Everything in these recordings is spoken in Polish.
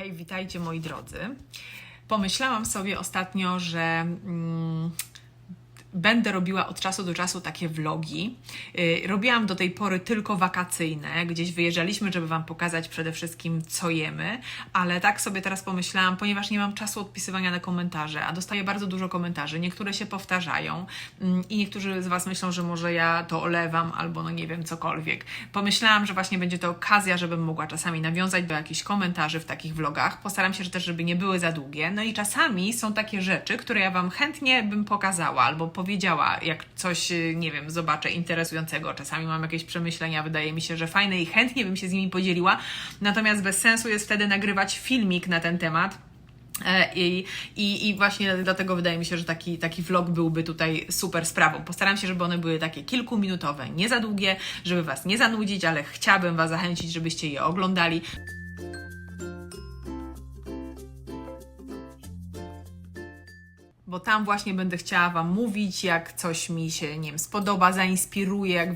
Hej, witajcie moi drodzy. Pomyślałam sobie ostatnio, że mm, będę robiła od czasu do czasu takie vlogi. Yy, robiłam do tej pory tylko wakacyjne, gdzieś wyjeżdżaliśmy, żeby Wam pokazać przede wszystkim, co jemy, ale tak sobie teraz pomyślałam, ponieważ nie mam czasu odpisywania na komentarze, a dostaję bardzo dużo komentarzy, niektóre się powtarzają mm, i niektórzy z Was myślą, że może ja to olewam albo no nie wiem, cokolwiek. Pomyślałam, że właśnie będzie to okazja, żebym mogła czasami nawiązać do jakichś komentarzy w takich vlogach. Postaram się że też, żeby nie były za długie. No i czasami są takie rzeczy, które ja Wam chętnie bym pokazała albo powiedziała, jak coś, y, nie wiem, zobaczę interesującego. Czasami mam jakieś przemyślenia, wydaje mi się, że fajne i chętnie bym się z nimi podzieliła. Natomiast bez sensu jest wtedy nagrywać filmik na ten temat. E, I, i, I właśnie dlatego wydaje mi się, że taki, taki vlog byłby tutaj super sprawą. Postaram się, żeby one były takie kilkuminutowe, nie za długie, żeby Was nie zanudzić, ale chciałabym Was zachęcić, żebyście je oglądali. Bo tam właśnie będę chciała Wam mówić, jak coś mi się, nie wiem, spodoba, zainspiruje, jak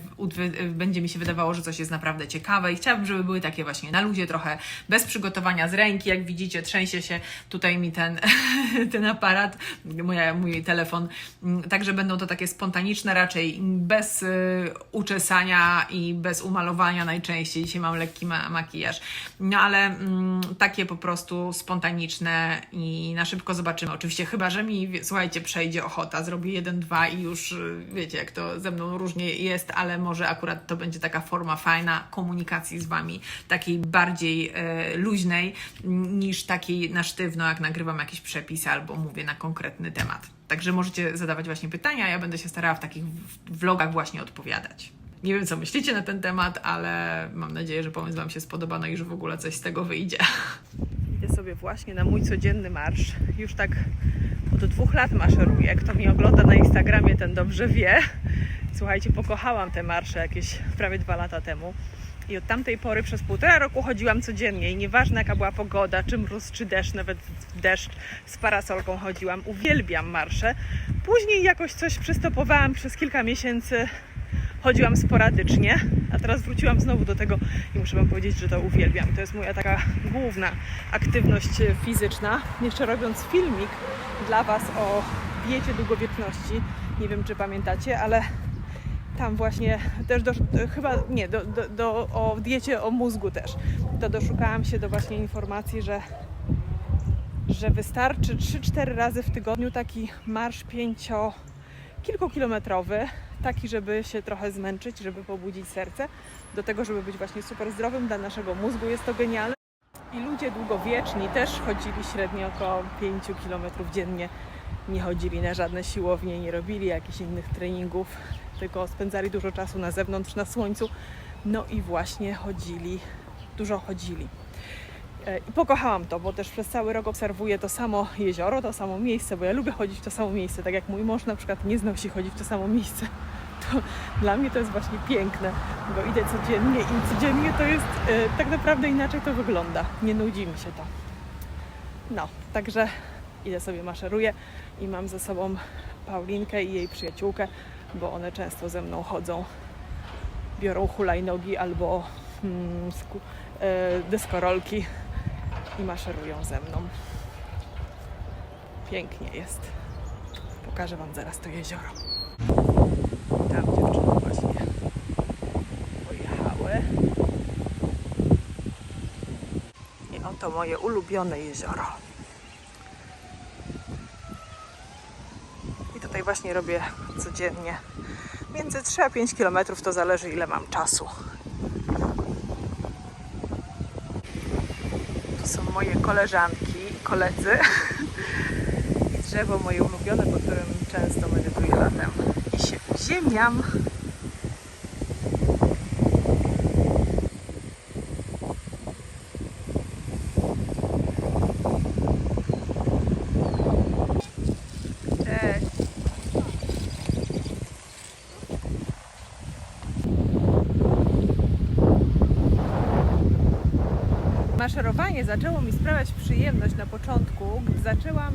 będzie mi się wydawało, że coś jest naprawdę ciekawe. I chciałabym, żeby były takie właśnie na luzie, trochę bez przygotowania z ręki, jak widzicie, trzęsie się tutaj mi ten, ten aparat, moja, mój telefon, Mm, także będą to takie spontaniczne, raczej bez y, uczesania i bez umalowania najczęściej, dzisiaj mam lekki ma- makijaż, no ale mm, takie po prostu spontaniczne i na szybko zobaczymy, oczywiście chyba, że mi, słuchajcie, przejdzie ochota, zrobię jeden, dwa i już y, wiecie, jak to ze mną różnie jest, ale może akurat to będzie taka forma fajna komunikacji z Wami, takiej bardziej e, luźnej niż takiej na sztywno, jak nagrywam jakiś przepis albo mówię na konkretny temat. Także możecie zadawać właśnie pytania, ja będę się starała w takich vlogach właśnie odpowiadać. Nie wiem, co myślicie na ten temat, ale mam nadzieję, że pomysł Wam się spodoba, no i że w ogóle coś z tego wyjdzie. Idę sobie właśnie na mój codzienny marsz. Już tak od dwóch lat maszeruję. Kto mnie ogląda na Instagramie, ten dobrze wie. Słuchajcie, pokochałam te marsze jakieś prawie dwa lata temu. I od tamtej pory przez półtora roku chodziłam codziennie i nieważne jaka była pogoda, czy mróz, czy deszcz, nawet deszcz z parasolką chodziłam. Uwielbiam marsze. Później jakoś coś przystopowałam przez kilka miesięcy chodziłam sporadycznie, a teraz wróciłam znowu do tego i muszę Wam powiedzieć, że to uwielbiam. To jest moja taka główna aktywność fizyczna. Jeszcze robiąc filmik dla Was o diecie długowieczności, nie wiem czy pamiętacie, ale tam właśnie też do, chyba nie, do, do, do, o diecie o mózgu też, to doszukałam się do właśnie informacji, że że wystarczy 3-4 razy w tygodniu taki marsz pięcio kilkukilometrowy, taki, żeby się trochę zmęczyć, żeby pobudzić serce, do tego, żeby być właśnie super zdrowym dla naszego mózgu. Jest to genialne. I ludzie długowieczni też chodzili średnio około 5 km dziennie. Nie chodzili na żadne siłownie, nie robili jakichś innych treningów, tylko spędzali dużo czasu na zewnątrz, na słońcu. No i właśnie chodzili, dużo chodzili. E, I pokochałam to, bo też przez cały rok obserwuję to samo jezioro, to samo miejsce, bo ja lubię chodzić w to samo miejsce. Tak jak mój mąż na przykład nie znał się chodzić w to samo miejsce. To dla mnie to jest właśnie piękne, bo idę codziennie i codziennie to jest e, tak naprawdę inaczej to wygląda. Nie nudzi mi się to. No, także idę sobie maszeruję i mam ze sobą Paulinkę i jej przyjaciółkę, bo one często ze mną chodzą. Biorą hulajnogi albo mm, sku- e, deskorolki i maszerują ze mną. Pięknie jest. Pokażę Wam zaraz to jezioro. Tam dziewczyny właśnie pojechały. I oto moje ulubione jezioro. I tutaj właśnie robię codziennie między 3 a 5 km, to zależy ile mam czasu. To są moje koleżanki, koledzy. I drzewo moje ulubione, pod którym często medytuję latem. I się ziemiam. Maszerowanie zaczęło mi sprawiać przyjemność na początku, gdy zaczęłam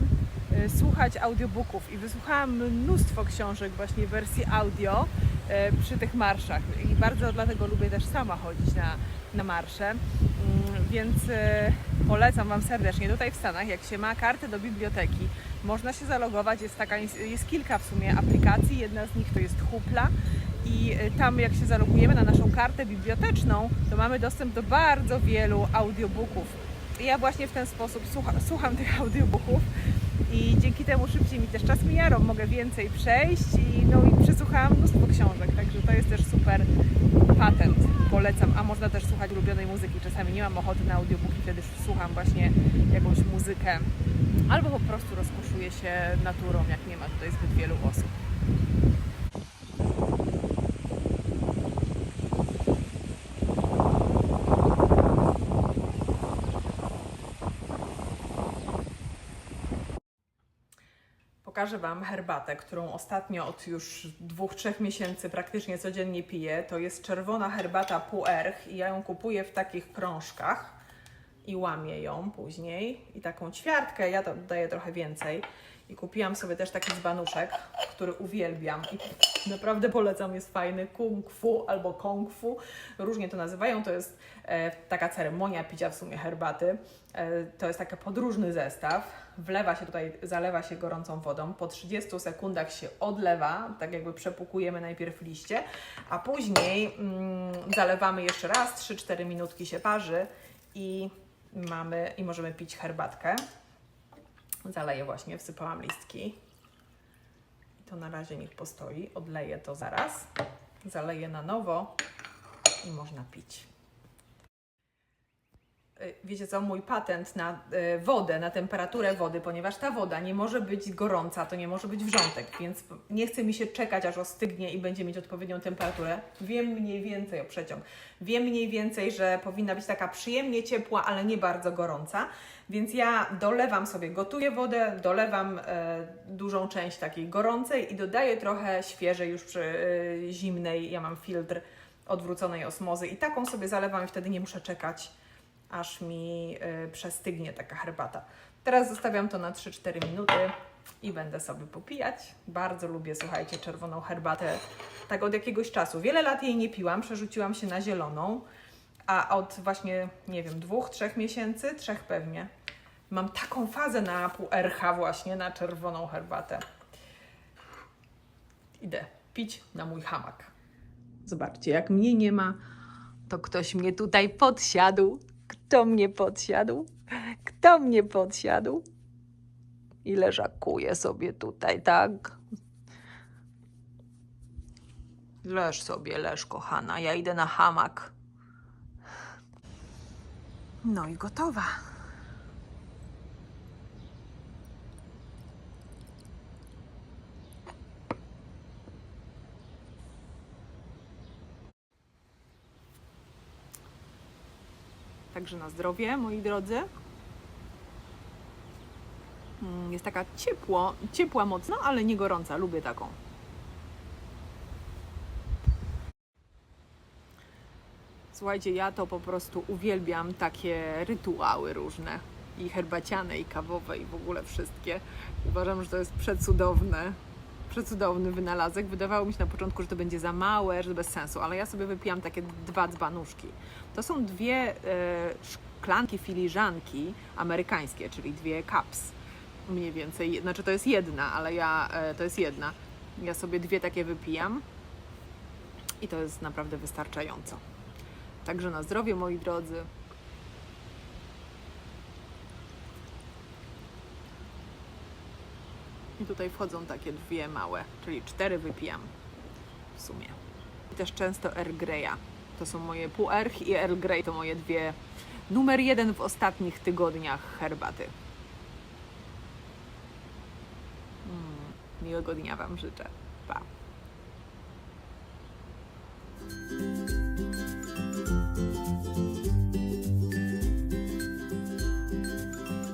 e, słuchać audiobooków i wysłuchałam mnóstwo książek właśnie w wersji audio e, przy tych marszach i bardzo dlatego lubię też sama chodzić na, na marsze, Mm, więc e, Polecam Wam serdecznie. Tutaj w Stanach, jak się ma kartę do biblioteki, można się zalogować. Jest, taka, jest kilka w sumie aplikacji. Jedna z nich to jest Hoopla. I y, tam, jak się zalogujemy na naszą kartę biblioteczną, to mamy dostęp do bardzo wielu audiobooków. Ja właśnie w ten sposób słucha, słucham tych audiobooków i dzięki temu szybciej mi też czas mija, mogę więcej przejść i, no, i przesłuchałam mnóstwo książek, także to jest też super patent, polecam, a można też słuchać ulubionej muzyki, czasami nie mam ochoty na audiobooki, wtedy słucham właśnie jakąś muzykę albo po prostu rozkoszuję się naturą, jak nie ma tutaj zbyt wielu osób. Pokażę Wam herbatę, którą ostatnio od już dwóch, trzech miesięcy praktycznie codziennie piję. To jest czerwona herbata Puerch i ja ją kupuję w takich krążkach i łamię ją później. I taką ćwiartkę, ja to daję trochę więcej. I kupiłam sobie też taki dzbanuszek, który uwielbiam. I naprawdę polecam, jest fajny, kung fu albo kung fu, różnie to nazywają, to jest e, taka ceremonia picia w sumie herbaty, e, to jest taki podróżny zestaw, wlewa się tutaj, zalewa się gorącą wodą, po 30 sekundach się odlewa, tak jakby przepukujemy najpierw liście, a później mm, zalewamy jeszcze raz, 3-4 minutki się parzy i mamy, i możemy pić herbatkę. Zaleję właśnie, wsypałam listki. I to na razie niech postoi. Odleję to zaraz. Zaleję na nowo i można pić. Y, Wiecie co, mój patent na y, wodę, na temperaturę wody, ponieważ ta woda nie może być gorąca, to nie może być wrzątek, więc nie chce mi się czekać, aż ostygnie i będzie mieć odpowiednią temperaturę. Wiem mniej więcej o przeciąg. Wiem mniej więcej, że powinna być taka przyjemnie ciepła, ale nie bardzo gorąca. Więc ja dolewam sobie, gotuję wodę, dolewam e, dużą część takiej gorącej i dodaję trochę świeżej już przy e, zimnej. Ja mam filtr odwróconej osmozy i taką sobie zalewam i wtedy nie muszę czekać, aż mi e, przestygnie taka herbata. Teraz zostawiam to na 3-4 minuty i będę sobie popijać. Bardzo lubię, słuchajcie, czerwoną herbatę tak od jakiegoś czasu. Wiele lat jej nie piłam, przerzuciłam się na zieloną, a od właśnie, nie wiem, dwóch, trzech miesięcy, trzech pewnie, mam taką fazę na pół RH właśnie, na czerwoną herbatę. Idę pić na mój hamak. Zobaczcie, jak mnie nie ma, to ktoś mnie tutaj podsiadł. Kto mnie podsiadł? Kto mnie podsiadł? I leżakuje sobie tutaj, tak? Leż sobie, leż, kochana. Ja idę na hamak. No i gotowa. Także na zdrowie, moi drodzy. Mm, Jest taka ciepło, ciepła mocno, ale nie gorąca. Lubię taką. Słuchajcie, ja to po prostu uwielbiam takie rytuały różne. I herbaciane, i kawowe, i w ogóle wszystkie. Uważam, że to jest przecudowne. Przecudowny wynalazek. Wydawało mi się na początku, że to będzie za małe, że to bez sensu, ale ja sobie wypijam takie dwa dzbanuszki. To są dwie e, szklanki filiżanki amerykańskie, czyli dwie cups. Mniej więcej, znaczy to jest jedna, ale ja, e, to jest jedna. Ja sobie dwie takie wypijam i to jest naprawdę wystarczająco. Także na zdrowie, moi drodzy. I tutaj wchodzą takie dwie małe, czyli cztery wypijam w sumie. I też często Earl Greya. To są moje pół Erch i Earl Grey to moje dwie numer jeden w ostatnich tygodniach herbaty. Mm, miłego dnia Wam życzę. Pa.